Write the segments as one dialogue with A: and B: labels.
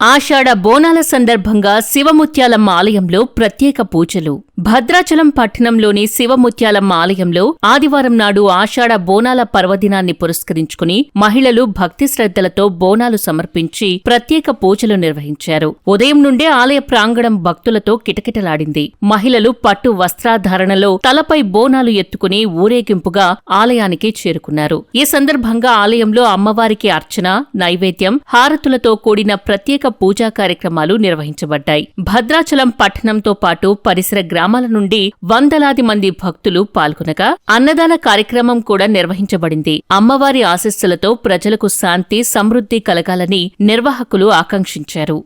A: ఆషాఢ బోనాల సందర్భంగా శివముత్యాలమ్మ ఆలయంలో ప్రత్యేక పూజలు. భద్రాచలం పట్టణంలోని శివముత్యాలమ్మ ఆలయంలో ఆదివారం నాడు ఆషాఢ బోనాల పర్వదినాన్ని పురస్కరించుకుని మహిళలు భక్తి శ్రద్ధలతో బోనాలు సమర్పించి ప్రత్యేక పూజలు నిర్వహించారు. ఉదయం నుండే ఆలయ ప్రాంగణం భక్తులతో కిటకిటలాడింది. మహిళలు పట్టు వస్త్రాధారణలో తలపై బోనాలు ఎత్తుకుని ఊరేగింపుగా ఆలయానికి చేరుకున్నారు. ఈ సందర్భంగా ఆలయంలో అమ్మవారికి అర్చన నైవేద్యం హారతులతో కూడిన ప్రత్యేక పూజా కార్యక్రమాలు నిర్వహించబడ్డాయి. భద్రాచలం పట్టణంతో పాటు పరిసర గ్రామాల నుండి వందలాది మంది భక్తులు పాల్గొనగా అన్నదాన కార్యక్రమం కూడా నిర్వహించబడింది. అమ్మవారి ఆశస్సులతో ప్రజలకు శాంతి సమృద్ధి కలగాలని నిర్వాహకులు ఆకాంక్షించారు.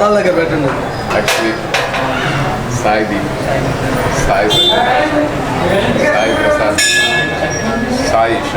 B: സാധാ എന്നൊക്കെ കേട്ടിട്ടുണ്ട് ആക്ച്വലി സായി ദീപ്
C: സായി സായി പ്രസാദ് സായി
B: ഇഷ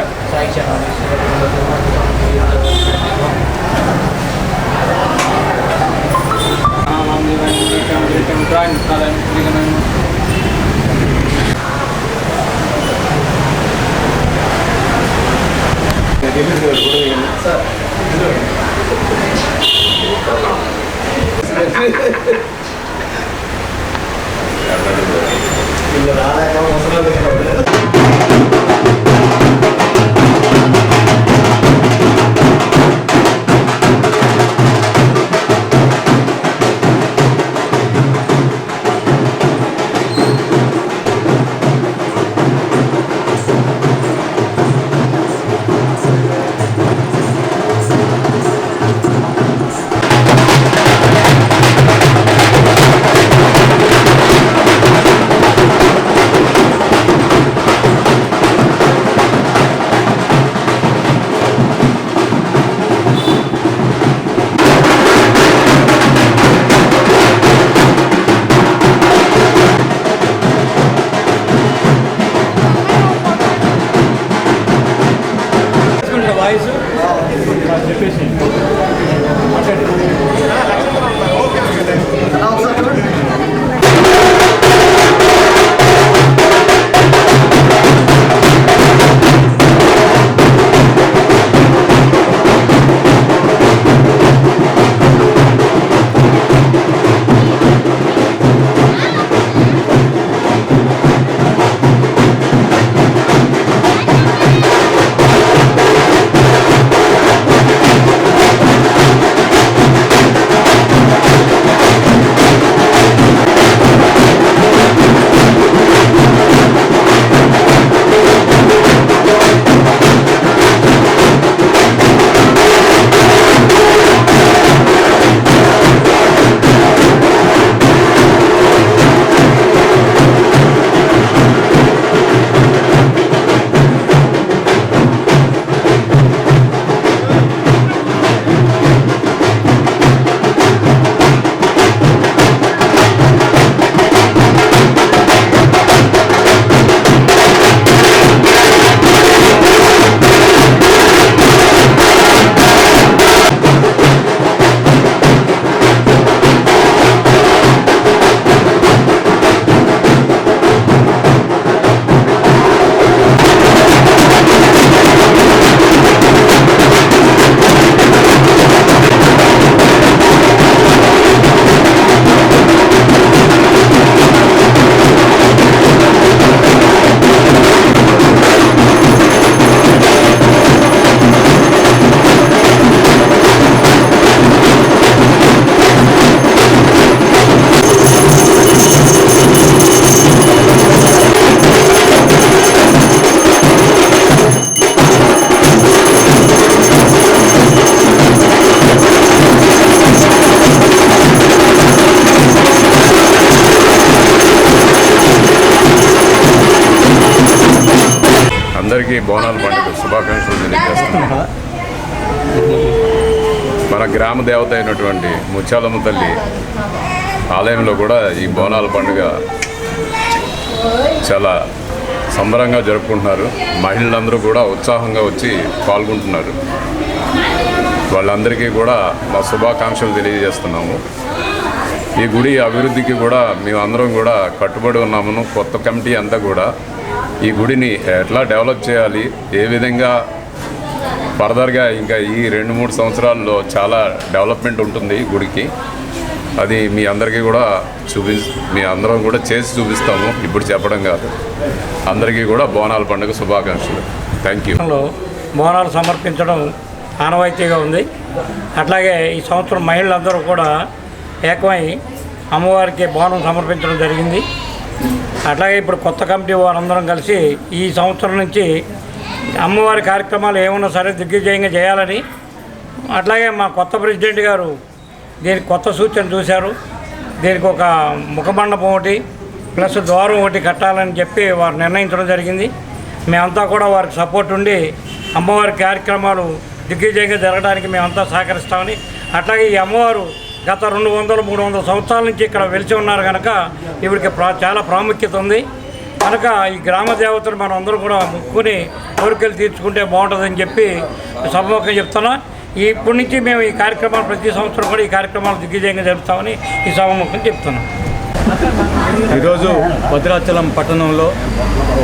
B: అందరికీ బోనాల పండుగ శుభాకాంక్షలు తెలియజేస్తున్నాను. మన గ్రామ దేవత అయినటువంటి ముత్యాలమ్మ తల్లి ఆలయంలో కూడా ఈ బోనాల పండుగ చాలా సంబరంగా జరుపుకుంటున్నారు. మహిళలందరూ కూడా ఉత్సాహంగా వచ్చి పాల్గొంటున్నారు. వాళ్ళందరికీ కూడా మా శుభాకాంక్షలు తెలియజేస్తున్నాము. ఈ గుడి అభివృద్ధికి కూడా మేమందరం కూడా కట్టుబడి ఉన్నాము కొత్త కమిటీ అంతా కూడా ఈ గుడిని ఎట్లా డెవలప్ చేయాలి? ఏ విధంగా ఫర్దర్గా ఇంకా ఈ రెండు మూడు సంవత్సరాల్లో చాలా డెవలప్మెంట్ ఉంటుంది ఈ గుడికి. అది మీ అందరికీ కూడా చూపి మీ అందరం కూడా చేసి చూపిస్తాము. ఇప్పుడు చెప్పడం కాదు. అందరికీ కూడా బోనాల పండుగ శుభాకాంక్షలు. థ్యాంక్ యూ
D: బోనాలు సమర్పించడం ఆనవాయితీగా ఉంది. అట్లాగే ఈ సంవత్సరం మహిళలందరూ కూడా ఏకమై అమ్మవారికి బోనం సమర్పించడం జరిగింది. అట్లాగే ఇప్పుడు కొత్త కమిటీ వారందరం కలిసి ఈ సంవత్సరం నుంచి అమ్మవారి కార్యక్రమాలు ఏమన్నా సరే దిగ్విజయంగా చేయాలని అట్లాగే మా కొత్త ప్రెసిడెంట్ గారు దీనికి కొత్త సూచన చూశారు. దీనికి ఒక ముఖమండపం ఒకటి ప్లస్ ద్వారం ఒకటి కట్టాలని చెప్పి వారు నిర్ణయించడం జరిగింది. మేమంతా కూడా వారికి సపోర్ట్ ఉండి అమ్మవారి కార్యక్రమాలు దిగ్విజయంగా జరగడానికి మేమంతా సహకరిస్తామని అట్లాగే ఈ అమ్మవారు గత రెండు వందల మూడు వందల సంవత్సరాల నుంచి ఇక్కడ వెలిసి ఉన్నారు కనుక ఇవిడికి ప్రా చాలా ప్రాముఖ్యత ఉంది. కనుక ఈ గ్రామ దేవతను మనం అందరూ కూడా ముక్కుని కోరికలు తీర్చుకుంటే బాగుంటుందని చెప్పి సభముఖం చెప్తున్నా. ఇప్పటి నుంచి మేము ఈ కార్యక్రమాలు ప్రతి సంవత్సరం కూడా ఈ కార్యక్రమాలు దిగ్విజయంగా జరుపుతామని ఈ సభముఖం చెప్తున్నాం.
E: ఈరోజు భద్రాచలం పట్టణంలో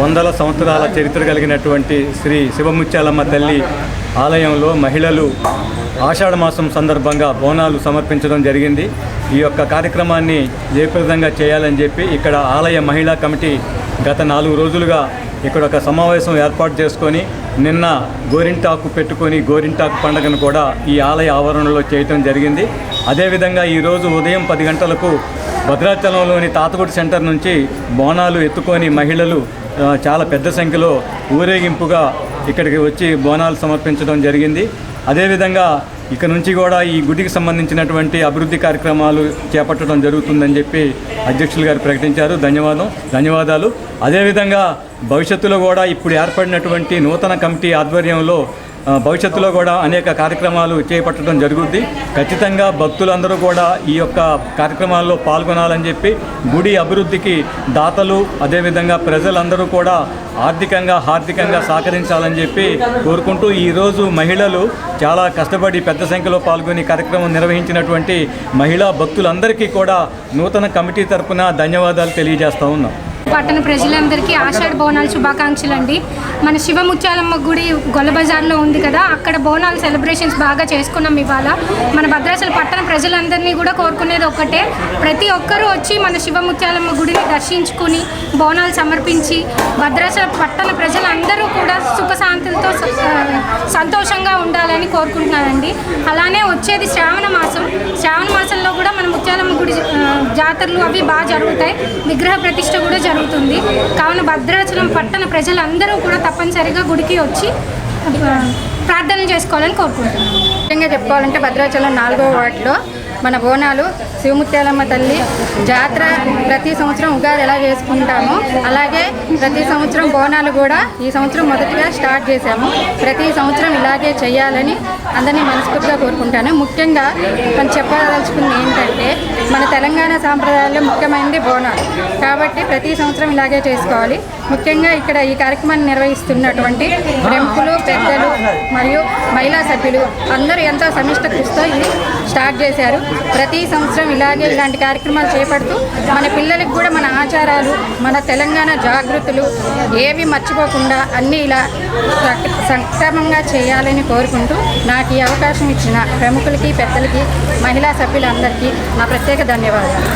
E: వందల సంవత్సరాల చరిత్ర కలిగినటువంటి శ్రీ శివముత్యాలమ్మ తల్లి ఆలయంలో మహిళలు ఆషాఢ మాసం సందర్భంగా బోనాలు సమర్పించడం జరిగింది. ఈ యొక్క కార్యక్రమాన్ని జయప్రదంగా చేయాలని చెప్పి ఇక్కడ ఆలయ మహిళా కమిటీ గత నాలుగు రోజులుగా ఇక్కడ ఒక సమావేశం ఏర్పాటు చేసుకొని నిన్న గోరింటాకు పెట్టుకొని గోరింటాకు పండుగను కూడా ఈ ఆలయ ఆవరణలో చేయటం జరిగింది. అదేవిధంగా ఈరోజు ఉదయం పది గంటలకు భద్రాచలంలోని తాతగుడి సెంటర్ నుంచి బోనాలు ఎత్తుకొని మహిళలు చాలా పెద్ద సంఖ్యలో ఊరేగింపుగా ఇక్కడికి వచ్చి బోనాలు సమర్పించడం జరిగింది. అదేవిధంగా ఇక నుంచి కూడా ఈ గుడికి సంబంధించినటువంటి అభివృద్ధి కార్యక్రమాలు చేపట్టడం జరుగుతుందని చెప్పి అధ్యక్షులు గారు ప్రకటించారు. ధన్యవాదం ధన్యవాదాలు. అదేవిధంగా భవిష్యత్తులో కూడా ఇప్పుడు ఏర్పడినటువంటి నూతన కమిటీ ఆధ్వర్యంలో భవిష్యత్తులో కూడా అనేక కార్యక్రమాలు చేపట్టడం జరుగుద్ది. ఖచ్చితంగా భక్తులందరూ కూడా ఈ యొక్క కార్యక్రమాల్లో పాల్గొనాలని చెప్పి గుడి అభివృద్ధికి దాతలు అదేవిధంగా ప్రజలందరూ కూడా ఆర్థికంగా హార్దికంగా సహకరించాలని చెప్పి కోరుకుంటూ ఈరోజు మహిళలు చాలా కష్టపడి పెద్ద సంఖ్యలో పాల్గొని కార్యక్రమం నిర్వహించినటువంటి మహిళా భక్తులందరికీ కూడా నూతన కమిటీ తరపున ధన్యవాదాలు తెలియజేస్తూ ఉన్నాం.
F: పట్టణ ప్రజలందరికీ ఆషాఢ బోనాలు శుభాకాంక్షలు అండి మన శివముత్యాలమ్మ గుడి గొల్లబజార్లో ఉంది కదా అక్కడ బోనాలు సెలబ్రేషన్స్ బాగా చేసుకున్నాం ఇవాళ. మన భద్రాచల పట్టణ ప్రజలందరినీ కూడా కోరుకునేది ఒక్కటే ప్రతి ఒక్కరూ వచ్చి మన శివముత్యాలమ్మ గుడిని దర్శించుకుని బోనాలు సమర్పించి భద్రాచల పట్టణ ప్రజలందరూ కూడా సుఖశాంతులతో స- సంతోషంగా ఉండాలని కోరుకుంటున్నారండి. అలానే వచ్చేది శ్రావణ మాసం. శ్రావణ మాసంలో కూడా మన ముత్యాలమ్మ గుడి జాతరలు అవి బాగా జరుగుతాయి. విగ్రహ ప్రతిష్ట కూడా జరుగుతుంది. కావున భద్రాచలం పట్టణ ప్రజలందరూ కూడా తప్పనిసరిగా గుడికి వచ్చి ప్రార్థన ప్రార్థనలు చేసుకోవాలని కోరుకుంటున్నాను
G: ముఖ్యంగా చెప్పుకోవాలంటే భద్రాచలం నాలుగో వార్డులో మన బోనాలు శివముత్యాలమ్మ తల్లి జాతర ప్రతి సంవత్సరం ఉగాది ఎలా చేసుకుంటామో అలాగే ప్రతి సంవత్సరం బోనాలు కూడా ఈ సంవత్సరం మొదటిగా స్టార్ట్ చేశాము. ప్రతి సంవత్సరం ఇలాగే చేయాలని అందరినీ మనస్ఫూర్తిగా కోరుకుంటాను. ముఖ్యంగా మనం చెప్పదలుచుకుంది ఏంటంటే మన తెలంగాణ సాంప్రదాయాల్లో ముఖ్యమైనది బోనాలు. కాబట్టి ప్రతి సంవత్సరం ఇలాగే చేసుకోవాలి. ముఖ్యంగా ఇక్కడ ఈ కార్యక్రమాన్ని నిర్వహిస్తున్నటువంటి ప్రముఖులు పెద్దలు మరియు మహిళా సభ్యులు అందరూ ఎంతో సమిష్ట కృషితో ఇది స్టార్ట్ చేశారు. ప్రతి సంవత్సరం ఇలాగే ఇలాంటి కార్యక్రమాలు చేపడుతూ మన పిల్లలకు కూడా మన ఆచారాలు మన తెలంగాణ జాగృతులు ఏవి మర్చిపోకుండా అన్నీ ఇలా సక్- సక్రమంగా చేయాలని కోరుకుంటూ నాకు ఈ అవకాశం ఇచ్చిన ప్రముఖులకి పెద్దలకి మహిళా సభ్యులందరికీ నా ప్రత్యేక ధన్యవాదాలు.